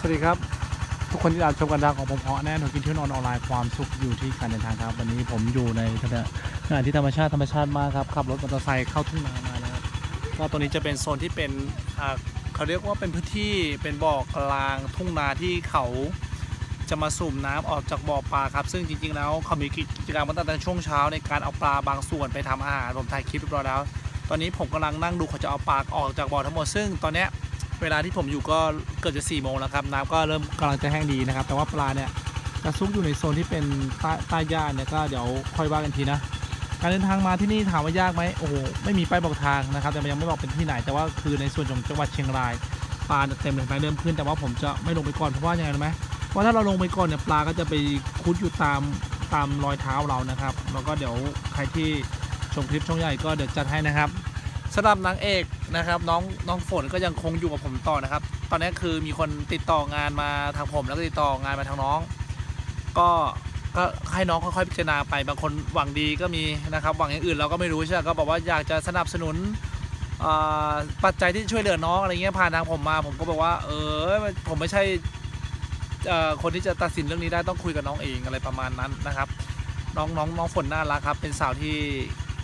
สวัสดีครับ ทุกคนที่รับชมกันดาวของผมเพาะแน่นอนกินเที่ยวนอนออนไลน์ความสุขอยู่ที่การเดินทางครับ วันนี้ผมอยู่ในสถานที่ธรรมชาติธรรมชาติมากครับขับรถมอเตอร์ไซค์เข้าทุ่งนามานะครับก็ตรงนี้จะเป็นโซนที่เป็นอ่าเขาเรียกว่าเป็นพื้นที่เป็นบ่อกลางทุ่งนาที่เขาจะมาสูบน้ำออกจากบ่อปลาครับ ซึ่งจริงๆแล้วเขามีกิจกรรมตั้งแต่ช่วงเช้าในการเอาปลาบางส่วนไปทำอาหารผมถ่ายคลิปเรียบร้อยแล้ว ตอนนี้ผมกำลังนั่งดูเขาจะเอาปลาออกจากบ่อทั้งหมดซึ่งตอนเนี้ย เวลาที่ผมอยู่ก็เกือบจะ4ี่โมงแล้วครับน้ำก็เริ่มกำลังจะแห้งดีนะครับ แต่ว่าปลาเนี่ยจะซุกอยู่ในโซนที่เป็นใต้ใต้หญ้าเนี่ยก็เดี๋ยวค่อยว่ากันทีนะ การเดินทางมาที่นี่ถามว่ายากไหมโอ้โหไม่มีป้ายบอกทางนะครับ แต่มันยังไม่บอกเป็นที่ไหน แต่ว่าคือในส่วนของจังหวัดเชียงรายปลาเต็มเลยไปเริ่มขึ้น แต่ว่าผมจะไม่ลงไปก่อนเพราะว่ายังไงรู้ไหมเพราะถ้าเราลงไปก่อนเนี่ยปลาก็จะไปคุดอยู่ตามตามรอยเท้าเรานะครับ แล้วก็เดี๋ยวใครที่ชมคลิปช่องใหญ่ก็เดี๋ยวจัดให้นะครับำหรับนางเอกนะครับน้องน้องฝนก็ยังคงอยู่กับผมต่อนะครับ ตอนนี้คือมีคนติดต่องานมาทางผมแล้วก็ติดต่องานมาทางน้อง ก็ก็ให้น้องค่อยๆพิจารณาไปบางคนหวังดีก็มีนะครับหวังอย่างอื่นเราก็ไม่รู้ใช่ไหมก็บอกว่าอยากจะสนับสนุนอ่าปัจจัยที่ช่วยเหลือน้องอะไรเงี้ยผ่านทางผมมา ผมก็บอกว่า เออผมไม่ใช่อ่อคนที่จะตัดสินเรื่องนี้ได้ต้องคุยกับน้องเองอะไรประมาณนั้นนะครับ น้องน้องน้องฝนน่ารักครับ เป็นสาวที่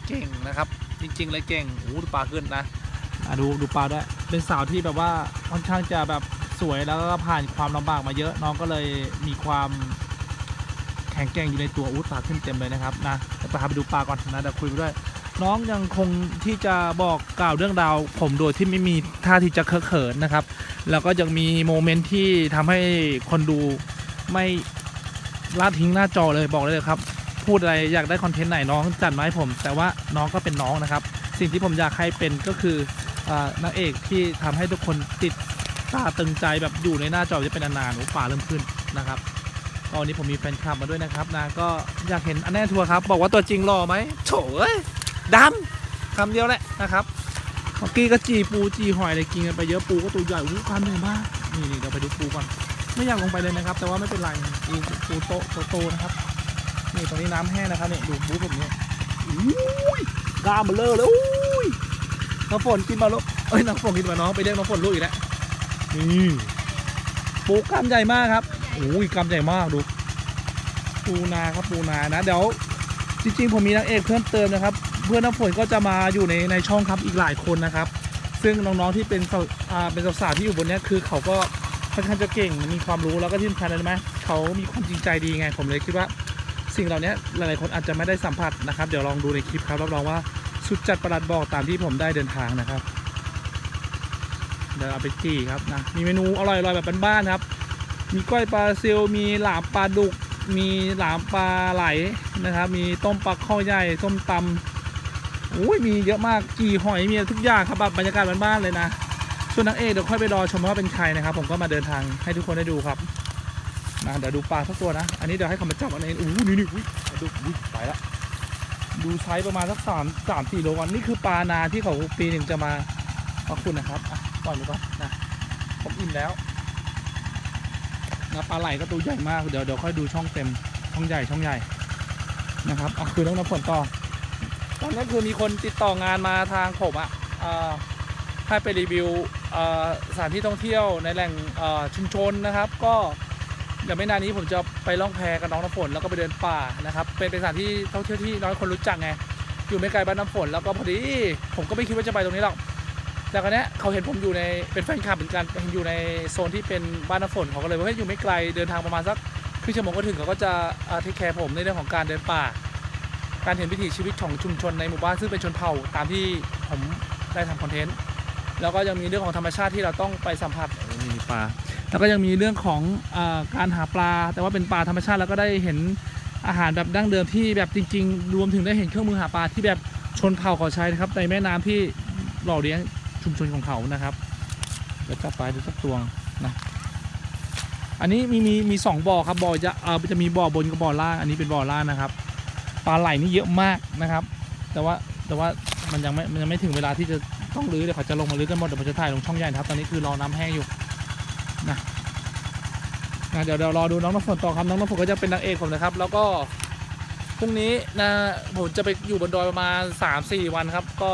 เก่งนะครับ จริง ๆ เลยเก่งโอ้ดูปลาขึ้นนะดูดูปลาด้วยเป็นสาวที่แบบว่าค่อนข้างจะแบบสวยแล้วก็ผ่านความลำบากมาเยอะน้องก็เลยมีความแข็งแกร่งอยู่ในตัวอู้ปลาขึ้นเต็มเลยนะครับนะไปหาไปดูปลาก่อนนะเดี๋ยวคุยไปด้วย น้องยังคงที่จะบอกกล่าวเรื่องราว ผมโดยที่ไม่มีท่าที่จะเคอะเขินนะครับ แล้วก็ยังมีโมเมนต์ที่ทำให้คนดูไม่ละทิ้งหน้าจอเลยบอกเลยครับ พูดอะไรอยากได้คอนเทนต์ไหนน้องจัดมาให้ผม แต่ว่าน้องก็เป็นน้องนะครับ สิ่งที่ผมอยากให้เป็นก็คืออนางเอกที่ทำให้ทุกคนติดตาตึงใจแบบอยู่ในหน้าจอจะเป็นนานๆโอ้ป่าเริ่มขึ้นนะครับก็วันนี้ผมมีแฟนคลับมาด้วยนะครับนะก็อยากเห็นอันแน่ทัวร์ครับ บอกว่าตัวจริงหล่อไหมโถเอ้ยดำคำเดียวแหละนะครับเมื่อกี้ก็จีปูจีหอยอะไรกินกันไปเยอะปูก็ตัวใหญ่อู้ความใหญ่มากนี่เดี๋ยวไปดูปูก่อนไม่อยากลงไปเลยนะครับ แต่ว่าไม่เป็นไรปูปูโตโตนะครับ นี่ตรงนี้น้ำแห้งนะครับเนี่ยดูบู๊แบบนี้อุ้ยกล้ามเบลอเลยอุ้ยน้ำฝนกินมาลูกเอ้ยน้ำฝนกินมาน้องไปเรียกน้ำฝนลูกอีกแล้วนี่ปูกล้ามใหญ่มากครับโอ้ยกล้ามใหญ่มากดู ปูนาครับปูนานะ เดี๋ยวจริงๆผมมีนางเอกเพิ่มเติมนะครับ เพื่อนน้ำฝนก็จะมาอยู่ในในช่องครับอีกหลายคนนะครับ ซึ่งน้องๆที่เป็นอ่าเป็นสาวๆที่อยู่บนนี้คือเขาก็ค่อนข้างจะเก่งมีความรู้แล้วก็ที่สำคัญเลยไหมเขามีความจริงใจดีไงผมเลยคิดว่า สิ่งเหล่านี้หลายๆคนอาจจะไม่ได้สัมผัสนะครับ เดี๋ยวลองดูในคลิปครับรับรองว่าสุดจัดประหลัดบอกตามที่ผมได้เดินทางนะครับเดี๋ยวเอาไปจี้ครับนะมีเมนูอร่อยๆแบบบ้านๆครับ มีก้อยปลาซิลมีหลามปลาดุก มีหลามปลาไหลนะครับ มีต้มปลาข้อใหญ่ส้มตำโอ้ยมีเยอะมากจีหอยมีทุกอย่างครับแบบบรรยากาศบ้านๆเลยนะส่วนนางเอกเดี๋ยวค่อยไปรอชมว่าเป็นใครนะครับ ผมก็มาเดินทางให้ทุกคนได้ดูครับ นะเดี๋ยวดูปลาสักตัวนะ อันนี้เดี๋ยวให้เขามาจับอันนี้อู้นี่นี่อุ้ยดูอุ้ยไปละดูไซส์ประมาณสักสามสามสี่โลวันนี่คือปลานาที่เขาปีหนึ่งจะมาขอบคุณนะครับอะปล่อยดูก่อนนะผมอิ่มแล้วนะปลาไหลก็ตัวใหญ่มากเดี๋ยวเดี๋ยวค่อยดูช่องเต็มช่องใหญ่ช่องใหญ่นะครับอะคือน้องน้ำฝนต่อตอนนี้คือมีคนติดต่องานมาทางผมอะอ่าให้ไปรีวิวสถานที่ท่องเที่ยวในแหล่งชุมชนนะครับ ก็ เดี๋ยวไม่นานนี้ผมจะไปล่องแพกับน้องน้ำฝนแล้วก็ไปเดินป่านะครับเป็นเป็นสถานที่ท่องเที่ยวที่น้อยคนรู้จักไงอยู่ไม่ไกลบ้านน้ำฝนแล้วก็พอดีผมก็ไม่คิดว่าจะไปตรงนี้หรอกแต่ครั้นี้เขาเห็นผมอยู่ในเป็นแฟนคลับเหมือนกันเห็นอยู่ในโซนที่เป็นบ้านน้ำฝนเขาก็เลยว่าเฮ้ยอยู่ไม่ไกลเดินทางประมาณสักครึ่งชั่วโมงก็ถึงเขาก็จะเทคแคร์ผมในเรื่องของการเดินป่า การเห็นวิถีชีวิตของชุมชนในหมู่บ้านซึ่งเป็นชนเผ่าตามที่ผมได้ทำคอนเทนต์แล้วก็ยังมีเรื่องของธรรมชาติที่เราต้องไปสัมผัสมีปลา แล้วก็ยังมีเรื่องของอการหาปลา แต่ว่าเป็นปลาธรรมชาติแล้วก็ได้เห็นอาหารแบบดั้งเดิมที่แบบจริง ๆ รวมถึงได้เห็นเครื่องมือหาปลาที่แบบชนเผ่าเขาใช้นะครับในแม่น้ำที่หล่อเลี้ยงชุมชนของเขานะครับเดี๋ยวจับปลาดูสักตัวนะอันนี้มีมีมีสองบ่อครับบ่อจะเออจะมีบ่อบนกับบ่อล่างอันนี้เป็นบ่อล่างนะครับปลาไหลนี่เยอะมากนะครับ แต่ว่าแต่ว่ามันยังไม่มันยังไม่ถึงเวลาที่จะต้องรื้อเดี๋ยวเขาจะลงมารื้อกันหมดเดี๋ยวผมจะถ่ายลงช่องใหญ่นครับตอนนี้คือรอน้ำแห้งอยู่ นะเดี๋ยวเดี๋ยวรอดูน้องน้ำฝนต่อครับน้องน้ำฝนก็จะเป็นนางเอกผมนะครับ แล้วก็พรุ่งนี้นะผมจะไปอยู่บนดอยประมาณ3-4วันครับ ก็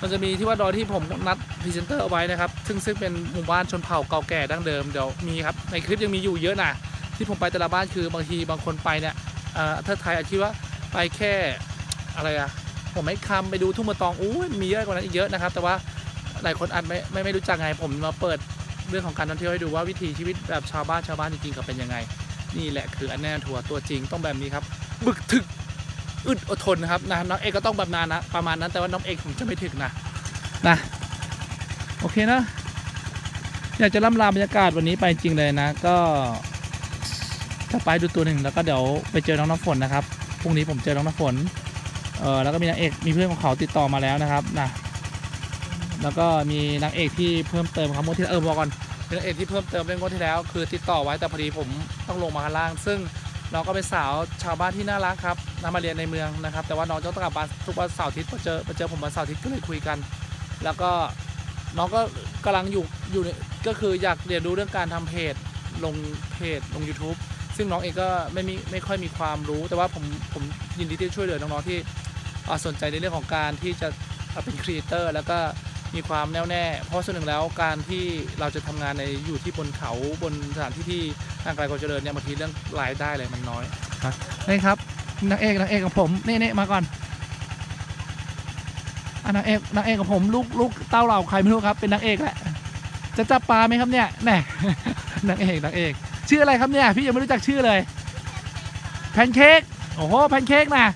มันจะมีที่ว่าดอยที่ผมนัดพรีเซนเตอร์เอาไว้นะครับ ซึ่งซึ่งเป็นหมู่บ้านชนเผ่าเก่าแก่ดั้งเดิมเดี๋ยวมีครับในคลิปยังมีอยู่เยอะนะที่ผมไปแต่ละบ้านคือบางทีบางคนไปเนี่ยเอ่อถ้าไทยอาจคิดว่าไปแค่อะไรอะผมไม่คำไปดูทุ่งมะตองอู้มีเยอะกว่านั้นอีกเยอะนะครับ แต่ว่าหลายคนอาจไม่ไม่ไม่รู้จักไงผมมาเปิด เรื่องของการท่องเที่ยวให้ดูว่าวิถีชีวิตแบบชาวบ้านชาวบ้านจริงๆเขาเป็นยังไง นี่แหละคืออันแน่ทัวร์ตัวจริงต้องแบบนี้ครับ บึกถึกอึดอดทนนะครับนะน้องเอกก็ต้องแบบนานนะประมาณนั้นแต่ว่าน้องเอกผมจะไม่ถึงนะนะโอเคนะอยากจะล่ำลาบรรยากาศวันนี้ไปจริงเลยนะ ก็จะไปดูตัวหนึ่งแล้วก็เดี๋ยวไปเจอน้องน้ำฝนนะครับพรุ่งนี้ผมเจอน้องน้ำฝนเออแล้วก็มีนางเอกมีเพื่อนของเขาติดต่อมาแล้วนะครับนะ แล้วก็มีนางเอกที่เพิ่มเติมครับเมื่อที่เออบอกก่อนเป็นเอกที่เพิ่มเติมเรื่องงวดที่แล้ว คือติดต่อไว้แต่พอดีผมต้องลงมาข้างล่าง ซึ่งน้องก็เป็นสาวชาวบ้านที่น่ารักครับน้ามาเรียนในเมืองนะครับ แต่ว่าน้องจะต้องกลับบ้านทุกวันเสาร์อาทิตย์มาเจอมาเจอผมวันเสาร์อาทิตย์ก็เลยคุยกัน แล้วก็น้องก็กำลังอยู่อยู่ก็คืออยากเรียนรู้เรื่องการทำเพจลงเพจลง YouTube ซึ่งน้องเองก็ไม่มีไม่ค่อยมีความรู้ แต่ว่าผมผมยินดีที่ช่วยเหลือน้องๆที่สนใจในเรื่องของการที่จะเป็นครีเอเตอร์แล้วก็ มีความแน่วแน่ เพราะส่วนหนึ่งแล้วการที่เราจะทำงานในอยู่ที่บนเขาบนสถานที่ที่ทางไกลควาเจริญเนี่ยบางทีเรื่องรายได้เลยมันน้อยครับนี่ครับนางเอกนางเอกของผมนี่นี่มาก่อนอะนางเอกนางเอกของผมลูกลูกเต้าเหล่าใครไม่รู้ครับเป็นนางเอกแหละจะจับปลาไหมครับเนี่ยแน่นางเอกนางเอก ชื่ออะไรครับเนี่ยพี่ยังไม่รู้จักชื่อเลยแพนเค้กโอ้โหแพนเค้กนะ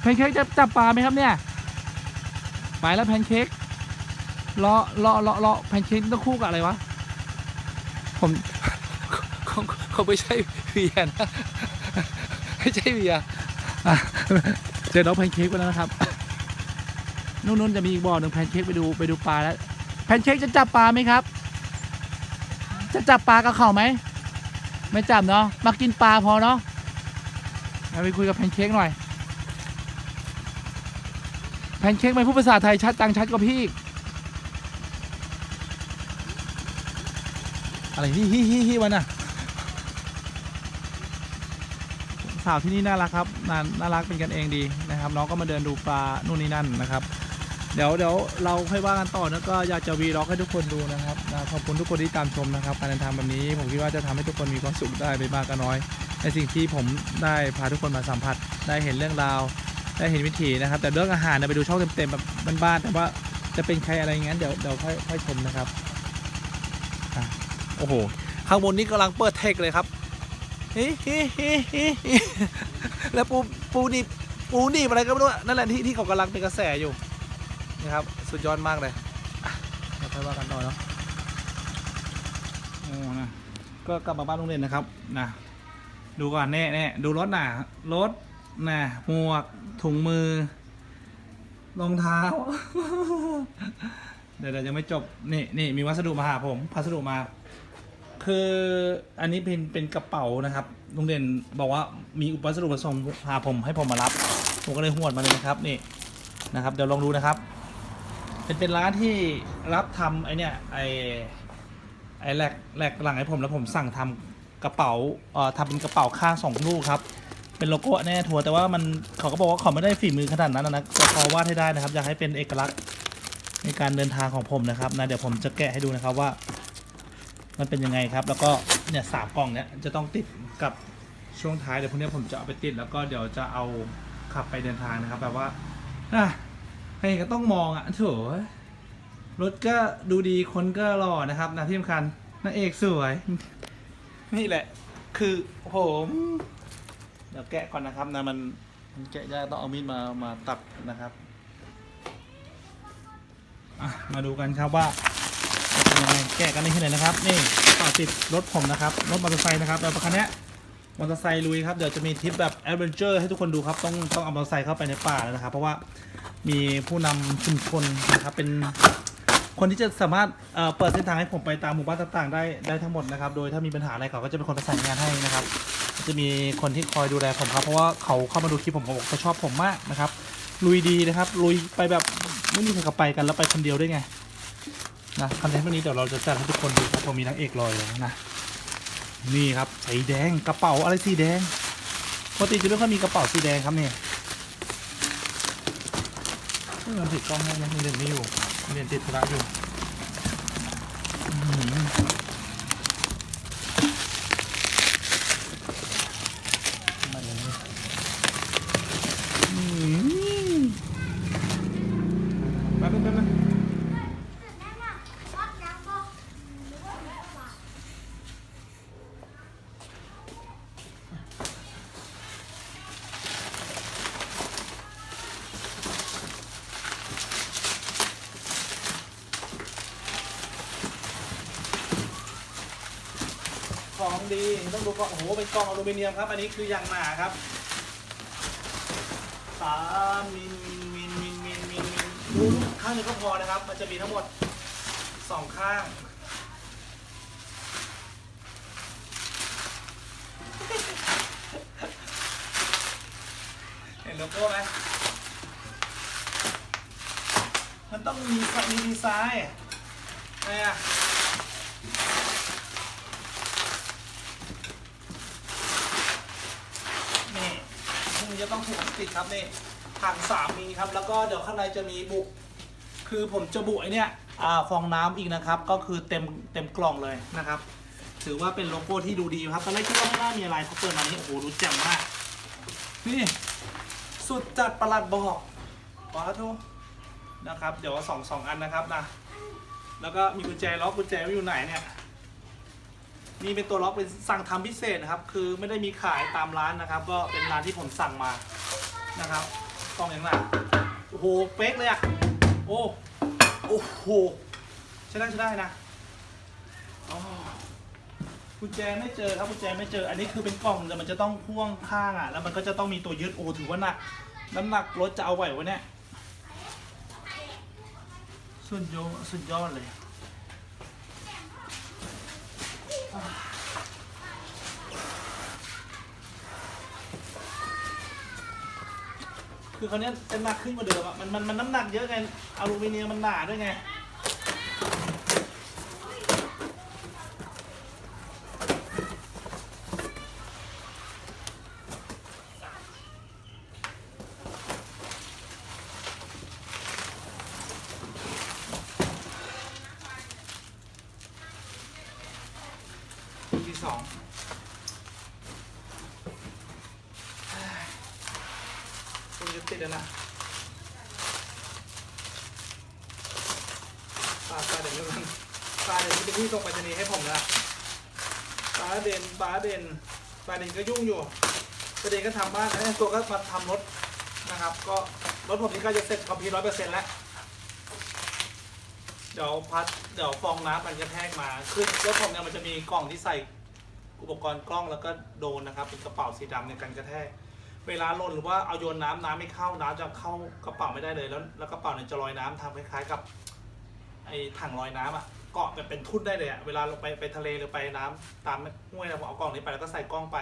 แพนเค้กจะจับปลาไหมครับเนี่ยไปแล้วแพนเค้ก รอรอรอรอแพนเค้กต้องคู่กับอะไรวะ ผมคงคงไม่ใช่เวียนะไม่ใช่เวียอะเจอน้องแพนเค้กไปแล้วนะครับนู่นนู่นจะมีอีกบ่อหนึ่งแพนเค้กไปดูไปดูปลาแล้วแพนเค้กจะจับปลาไหมครับ จะจับปลากับเขาไหมไม่จับเนาะมากินปลาพอเนาะเอาไปคุยกับแพนเค้กหน่อยแพนเค้กไม่พูดภาษาไทยชัดจังชัดกว่าพี่อีก อะไรฮิฮิฮิฮิวันน่ะสาวที่นี่น่ารักครับน่าน่ารักเป็นกันเองดีนะครับ น้องก็มาเดินดูปลานู่นนี่นั่นนะครับ เดี๋ยวเดี๋ยวเราค่อยว่ากันต่อนะก็อยากจะวีล็อกให้ทุกคนดูนะครับนะขอบคุณทุกคนที่ตามชมนะครับการเดินทางแบบนี้ผมคิดว่าจะทำให้ทุกคนมีความสุขได้ไม่มากก็น้อย ในสิ่งที่ผมได้พาทุกคนมาสัมผัส ได้เห็นเรื่องราว ได้เห็นวิถีนะครับ แต่เรื่องอาหารเนี่ยไปดูช่องเต็มๆแบบบ้านๆแต่ว่าจะเป็นใครอะไรอย่างนั้นเดี๋ยวเดี๋ยวค่อยค่อยชมนะครับอะ โอ้โห ข้างบนนี้กำลังเปิดเทคเลยครับฮิฮิฮิฮิฮิแล้วปูปูนี่ปูนี่อะไรก็ไม่รู้นั่นแหละที่ที่เขากำลังเป็นกระแสอยู่นี่ครับสุดยอดมากเลยอ่าค่อยว่ากันต่อเนาะโอ้นะก็กลับมาบ้านโรงเรียนนะครับนะดูก่อนแน่แน่ดูรถหน่ะรถน่ะหมวกถุงมือรองเท้า เดี๋ยวเดี๋ยวยังไม่จบ นี่นี่มีวัสดุมาหาผมพัสดุมา คืออันนี้เป็นเป็นกระเป๋านะครับโรงเรียนบอกว่ามีอุปสรุปมาส่งหาผมให้ผมมารับ ผมก็เลยหวดมาเลยนะครับนี่นะครับ เดี๋ยวลองดูนะครับ เป็นเป็นร้านที่รับทำไอเนี่ยไอไอแหลกแหลกหลังให้ผมแล้วผมสั่งทำกระเป๋าเอ่อทำเป็นกระเป๋าข้างสองลูกครับเป็นโลโก้แน่ทัวร์แต่ว่ามันเขาก็บอกว่าเขาไม่ได้ฝีมือขนาดนั้นนะก็พอวาดให้ได้นะครับ อยากให้เป็นเอกลักษณ์ในการเดินทางของผมนะครับนะเดี๋ยวผมจะแกะให้ดูนะครับว่า มันเป็นยังไงครับ แล้วก็เนี่ยสามกล่องเนี้ยจะต้องติดกับช่วงท้ายเดี๋ยวพวกนี้ผมจะเอาไปติดแล้วก็เดี๋ยวจะเอาขับไปเดินทางนะครับแบบว่าอะใครก็ต้องมองอะโถรถก็ดูดีคนก็หล่อนะครับนะที่สำคัญนางเอกสวย นี่แหละ คือผมเดี๋ยวแกะก่อนนะครับนะมันมันแกะยากต้องเอามีดมามาตัดนะครับอะมาดูกันครับว่า เป็นยังไงแกะกันนี่ที่ไหนนะครับ นี่ต่อติดรถผมนะครับ รถมอเตอร์ไซค์นะครับแล้วคันนี้มอเตอร์ไซค์ลุยครับ เดี๋ยวจะมีทริปแบบแอดเวนเจอร์ให้ทุกคนดูครับ ต้องต้องเอามอเตอร์ไซค์เข้าไปในป่าแล้วนะครับ เพราะว่ามีผู้นำชุมชนนะครับ เป็นคนที่จะสามารถเอ่อเปิดเส้นทางให้ผมไปตามหมู่บ้านต่างๆ ได้ได้ทั้งหมดนะครับ โดยถ้ามีปัญหาอะไรเขาก็จะเป็นคนประสานงานให้นะครับ จะมีคนที่คอยดูแลผมครับ เพราะว่าเขาเข้ามาดูคลิปผมเขาบอกเขาชอบผมมากนะครับ ลุยดีนะครับ ลุยไปแบบไม่มีใครกับไปกันแล้วไปคนเดียวได้ไง นะคอนเทนต์วันนี้เดี๋ยวเราจะจัดให้ทุกคนดูครับผมมีนางเอกลอยแล้วนะ นี่ครับสีแดงกระเป๋าอะไรสีแดงปกติจะไม่ค่อยมีกระเป๋าสีแดงครับเนี่ยเฮ้ยมันติดกล้องได้ไหมมันเรียนไม่อยู่เรียนติดธุระอยู่อื้อหือทำไมอย่างนี้อื้อหือแป๊บนึงแป๊บนึง ของ ดี ต้องดูกล่อนโอ้โหเป็นกล่องอลูมิเนียมครับ อันนี้คืออย่างหนาครับสามมิลมิลมิลมิลมิลมิลดูข้างหนึงก็พอนะครับ มันจะมีทั้งหมดสองข้าง เห็นโลโก้ไหมมันต้องมีมีดีไซน์ไงอะ นี่ ซึ่งจะต้องถูกติดครับนี่ถังสามมีครับ แล้วก็เดี๋ยวข้างในจะมีบุคือผมจะบุไอเนี่ยอฟองน้ำอีกนะครับ ก็คือเต็มเต็มกล่องเลยนะครับ ถือว่าเป็นโลโก้ที่ดูดีครับตอนแรกคิดว่าไม่น่ามีอะไรเขาเปิดมานี่โอ้โหดูแจ่มมาก นี่สุดจัดประหลัดบอกว้าวทุนะครับ เดี๋ยวสองสองอันนะครับนะแล้วก็มีกุญแจล็อกกุญแจไว้อยู่ไหนเนี่ย นี่เป็นตัวล็อกเป็นสั่งทำพิเศษนะครับ คือไม่ได้มีขายตามร้านนะครับ ก็เป็นร้านที่ผมสั่งมานะครับกล้องอย่างหนักโอ้โหเป๊กเลยอะโอ้โอ้โหใช้ได้ใช้ได้นะอ๋อกุญแจไม่เจอครับกุญแจไม่เจอ อันนี้คือเป็นกล่องแต่มันจะต้องพ่วงข้างอะแล้วมันก็จะต้องมีตัวยึดโอ้ถือว่าหนักน้ำหนักรถจะเอาไหววะเนี่ยสุดยอดสุดยอดเลย คือเขาวเนี้ยเป็นหนักขึ้นกว่าเดิมอะ มันมันมันน้ำหนักเยอะไงอลูมิเนียมมันหนาด้วยไง ที่สองคุณจะติดแล้วนะปลาปลาเด่นด้วยกันปลาเด่นที่เป็นพี่ส่งไปรษณีย์ให้ผมนะปลาเด่นปลาเด่นปลาเด่นก็ยุ่งอยู่ปลาเด่นก็ทำบ้านไอ้ตัวก็มาทำรถนะครับ ก็รถผมนี่ก็จะเสร็จคอมพิวร้อยเปอร์เซ็นต์แล้ว เดี๋ยวพัดเดี๋ยวฟองน้ำมันจะแทกมาคือรถผมเนี่ยมันจะมีกล่องที่ใส่อุปกรณ์กล้องแล้วก็โดนนะครับเป็นกระเป๋าสีดำในการกระแทก เวลาหล่นหรือว่าเอาโยนน้ำน้ำไม่เข้าน้ำจะเข้ากระเป๋าไม่ได้เลยแล้วแล้วกระเป๋าเนี่ยจะลอยน้ำทำคล้ายๆกับไอ้ถังลอยน้ำอะเกาะแบบเป็นทุ่นได้เลยอะเวลาลงไปไปทะเลหรือไปน้ำตามห้วยนะผมเอากล่องนี้ไปแล้วก็ใส่กล้องไป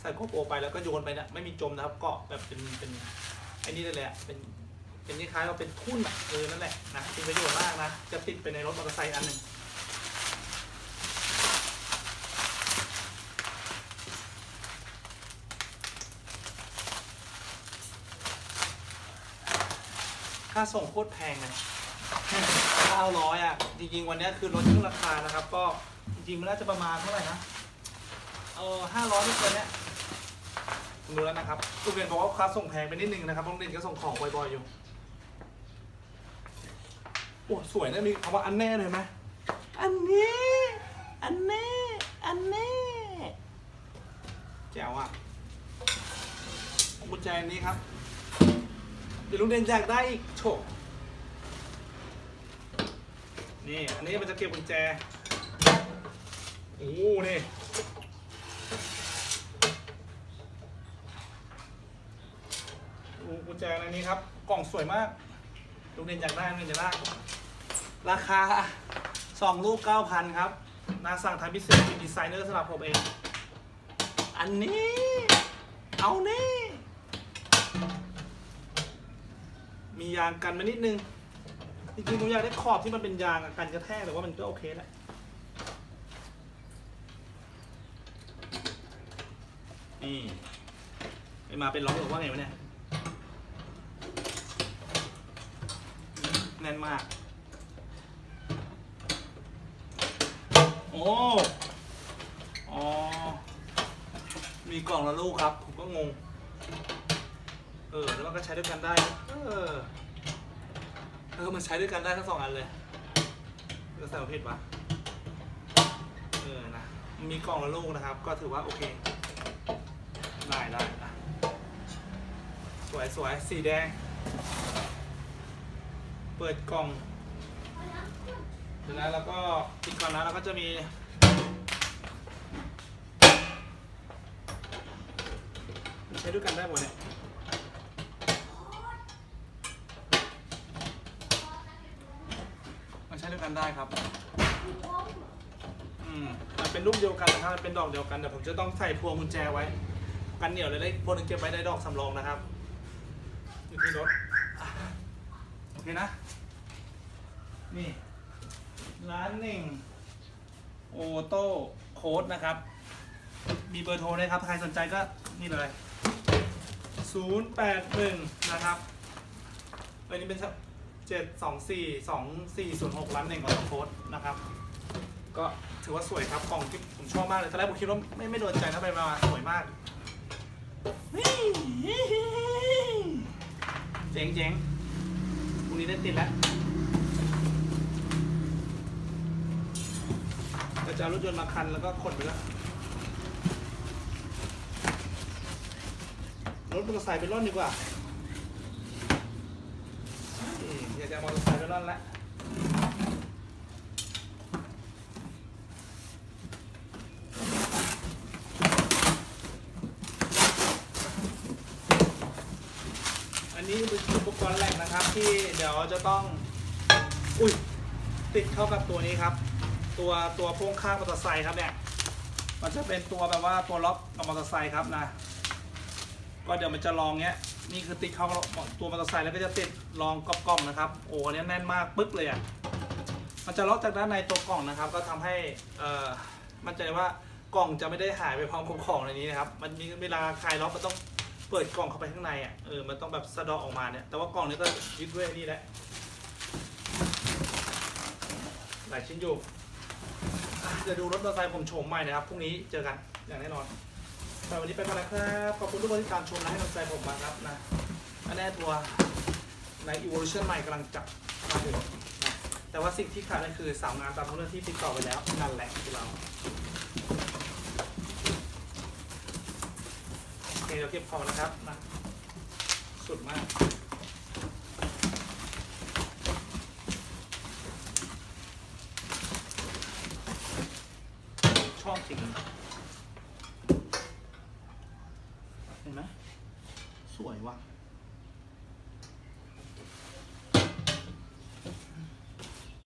ใส่โกโปรไปแล้วก็โยนไปเนี่ยไม่มีจมนะครับเกาะแบบเป็นเป็นไอ้นี่ได้เลยอะเป็น เป็นคล้ายๆว่าเป็นทุ่นเออนั่นแหละนะเป็นประโยชน์มากนะจะติดไปในรถมอเตอร์ไซค์อันหนึ่งค่าส่งโคตรแพงเลยเก้าร้อยอะ จริงๆ วันนี้คือลดครึ่งราคานะครับ ก็จริงๆ มันน่าจะประมาณเท่าไหร่นะ เออห้าร้อยไม่เกินเนี้ยรู้แล้วนะครับลูกเรียนบอกว่าค่าส่งแพงไปนิดนึงนะครับโรงเรียนก็ส่งของบ่อยๆอยู่ โอ้สวยนะมีคำว่าอันแน่เลยไหมอันนี้ อันแน่อันแน่แจ๋วอะกุญแจอันนี้ครับ เดี๋ยวลุงเด่นอยากได้อีกโถนี่ อันนี้มันจะเก็บกุญแจ โอ้นี่ดูกุญแจอันนี้ครับ กล่องสวยมากลุงเด่นอยากได้ลุงเด่นอยากได้ ราคาสองลูกเก้าพันครับนาสั่งทำพิเศษเป็นดีไซเนอร์สำหรับผมเอง อันนี้ เอานี่มียางกันมานิดนึง จริงๆผมอยากได้ขอบที่มันเป็นยางกันกระแทกแต่ว่ามันก็โอเคแหละนี่ไอมาเป็นล็อกหรือว่าไงวะเนี่ย แน่นมาก อ้อ๋อ มีกล่องละลูกครับ ผมก็งง เออ แล้วมันก็ใช้ด้วยกันได้ เออ เออ มันใช้ด้วยกันได้ทั้งสองอันเลยก็ใส่ประเภทวะเออ นะ มีกล่องละลูกนะครับ ก็ถือว่าโอเค ได้ได้นะสวยสวยสีแดง เปิดกล่อง เสร็จแล้วแล้วก็ปิดก่อนนะแล้วก็จะมีใช้ด้วยกันได้หมดเนี่ยมันใช้ด้วยกันได้ครับอืมมันเป็นรูปเดียวกันนะครับมันเป็นดอกเดียวกันแต่ผมจะต้องใส่พวงกุญแจไว้ กันเหนียวเลยได้พวงนึงเก็บไว้ได้ดอกสำรองนะครับอยู่ที่รถโอเคนะ นี่ ร้านหนึ่งโอโต้โค้ดนะครับ มีเบอร์โทรด้วยครับ ใครสนใจก็นี่เลย 081 นะครับอันนี้เป็น 7 2 4 2 4 0 6ร้านหนึ่งของโค้ดนะครับ ก็ถือว่าสวยครับกล่องที่ผมชอบมากเลยตอนแรกผมคิดว่าไม่ไม่โดนใจนะไปมาสวยมากเจ๋งเจ๋งพรุ่งนี้ได้ติดแล้ว จะเอารถยนต์มาคันแล้วก็ขนไปแล้วรถมอเตอร์ไซค์ไปร่อนดีกว่าเอ้ยอยากจะมอเตอร์ไซค์ไปร่อนแล้วอันนี้เป็นอุปกรณ์แหลกนะครับที่เดี๋ยวจะต้อง อุ้ยติดเข้ากับตัวนี้ครับ ตัวตัวพ่วงข้างมอเตอร์ไซค์ครับเนี่ย มันจะเป็นตัวแบบว่าตัวล็อกกับมอเตอร์ไซค์ครับนะ ก็เดี๋ยวมันจะลองเนี้ย นี่คือติดเข้าตัวมอเตอร์ไซค์แล้วก็จะติดรองกล่องนะครับ โอ้อันนี้แน่นมากปึ๊กเลยอะ มันจะล็อกจากด้านในตัวกล่องนะครับ ก็ทำให้เอ่อมั่นใจว่ากล่องจะไม่ได้หายไปพร้อมกับของในนี้นะครับ มันมีเวลาคลายล็อกมันต้องเปิดกล่องเข้าไปข้างในอะ เออ มันต้องแบบสะเดอกออกมาเนี่ย แต่ว่ากล่องนี้ก็ยึดด้วยนี่แหละหลายชิ้นอยู่ เดี๋ยวดูรถมอเตอร์ไซค์ผมโฉมใหม่นะครับพรุ่งนี้เจอกันอย่างแน่นอนแต่วันนี้ไปก่อนนะครับ ขอบคุณทุกคนที่ตามชมและให้กำลังใจผมมาครับนะอันแน่ตัวใน Evolution ใหม่กำลังจะมาถึงนะแต่ว่าสิ่งที่ขาดนั่นคือสาวงามตามเรื่องที่ติดต่อไปแล้วนั่นแหละที่เราโอเคเราเก็บของนะครับนะสุดมาก ช